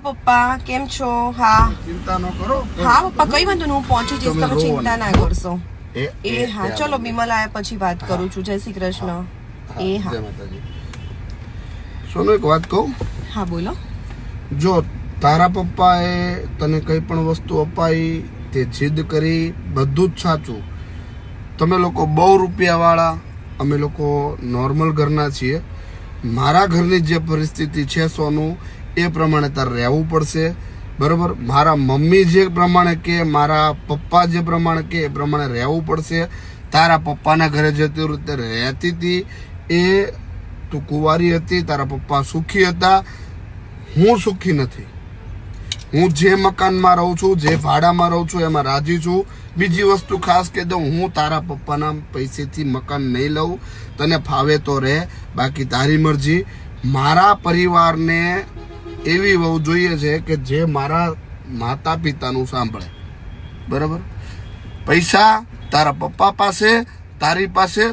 પપ્પા કેમ છો? હા. ચિંતા ન કરો. હા પપ્પા કઈ વાંધો નહીં હું પહોંચી જઈશ. તમે ચિંતા ના. કરશો. એ એ હા ચલો બિમલ આયા પછી વાત કરું છું. જય શ્રી કૃષ્ણ. એ હા. સોનું એક વાત કહું? હા બોલો. જો તારા પપ્પાએ તને કઈ પણ વસ્તુ અપાઈ તે જીદ કરી બધું જ સાચું. તમે લોકો બહુ રૂપિયાવાળા અમે લોકો નોર્મલ ઘરના છીએ. મારા ઘરની જે પરિસ્થિતિ છે સોનું એ પ્રમાણે તારે રહેવું પડશે. બરોબર? મારા મમ્મી જે પ્રમાણે કે, મારા પપ્પા જે પ્રમાણે કે, એ પ્રમાણે રહેવું પડશે. તારા પપ્પાના ઘરે જતી રીતે રહેતી હતી. એ તું કુંવારી હતી, તારા પપ્પા સુખી હતા. હું સુખી નથી. હું જે મકાનમાં રહું છું, જે ભાડામાં રહું છું, એમાં રાજી છું. બીજી વસ્તુ ખાસ કહી દઉં, હું તારા પપ્પાના પૈસેથી મકાન નહીં લઉં. તને ફાવે તો રહે. બાકી તારી મરજી. મારા પરિવારને એવી વહુ જોઈએ છે કે જે મારા માતા પિતાનું સાંભળે. બરાબર? પૈસા તારા પપ્પા પાસે તારી પાસે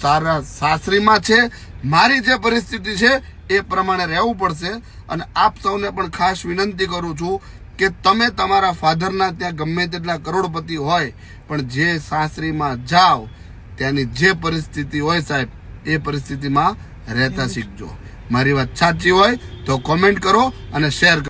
તારા સાસરીમાં છે મારી જે પરિસ્થિતિ છે એ પ્રમાણે રહેવું પડશે અને આપ સૌને પણ ખાસ વિનંતી કરું છું કે તમે તમારા ફાધરના ત્યાં ગમે તેટલા કરોડપતિ હોય પણ જે સાસરીમાં જાઓ ત્યાંની જે પરિસ્થિતિ હોય સાહેબ એ પરિસ્થિતિમાં રહેતા શીખજો. મારી વાત સાચી હોય તો કોમેન્ટ કરો અને શેર કરો.